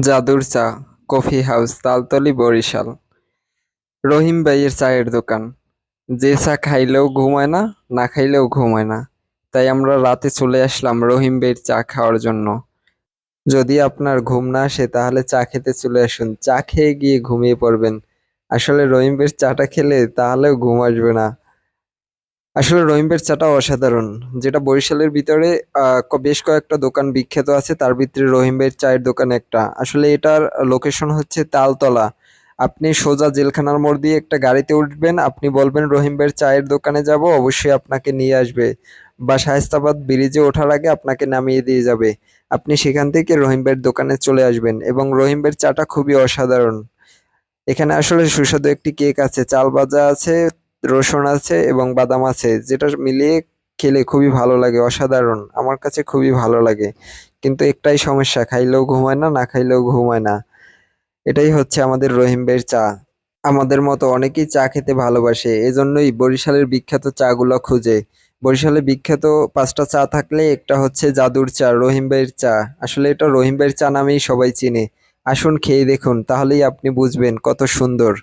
জাদুর চা, coffee house, Taltali Barishal. Rahim ভাইয়ের চায়ের দোকান। যে চা খাইলেও ঘুমায় না না খাইলেও ঘুমায় না। তাই আমরা রাতে চলে আসলাম রহিম ভাইয়ের চা খাওয়ার জন্য। যদি আপনার ঘুম না আসে, তাহলে চা খেতে চলে আসুন। চা খেয়ে গিয়ে ঘুমিয়ে পড়বেন। আসলে রহিম ভাইয়ের চাটা খেলে তাহলেও ঘুম আসবে না। আসলে রহিমবের চাটা অসাধারণ, যেটা বরিশালের ভিতরে বেশ কয়েকটা দোকান বিখ্যাত আছে, তার ভিতরে রহিমবের চায়ের দোকান একটা। আসলে এটার লোকেশন হচ্ছে তালতলা। আপনি সোজা জেলখানার মোড় দিয়ে একটা গাড়িতে উঠবেন, আপনি বলবেন রহিমবের চায়ের দোকানে যাব, অবশ্যই আপনাকে নিয়ে আসবে। বা শায়েস্তাবাদ ব্রিজে ওঠার আগে আপনাকে নামিয়ে দিয়ে যাবে। আপনি সেখান থেকে রহিমবের দোকানে চলে আসবেন এবং রহিমবের চাটা খুবই অসাধারণ। এখানে আসলে সুস্বাদু একটি কেক আছে, চাল ভাজা আছে রসুন আছে এবং বাদাম আছে, যেটা মিলিয়ে খেলে খুবই ভালো লাগে, অসাধারণ। আমার কাছে খুবই ভালো লাগে। কিন্তু একটাই সমস্যা, খাইলেও ঘুমায় না না খাইলেও ঘুমায় না। এটাই হচ্ছে আমাদের রহিম ভাইয়ের চা। আমাদের মতো অনেকেই চা খেতে ভালোবাসে, এজন্যই বরিশালের বিখ্যাত চাগুলো খুঁজে। বরিশালে বিখ্যাত পাঁচটা চা থাকলে একটা হচ্ছে জাদুর চা, রহিম ভাইয়ের চা। আসলে এটা রহিম ভাইয়ের চা নামেই সবাই চিনে। আসুন খেয়ে দেখুন, তাহলেই আপনি বুঝবেন কত সুন্দর।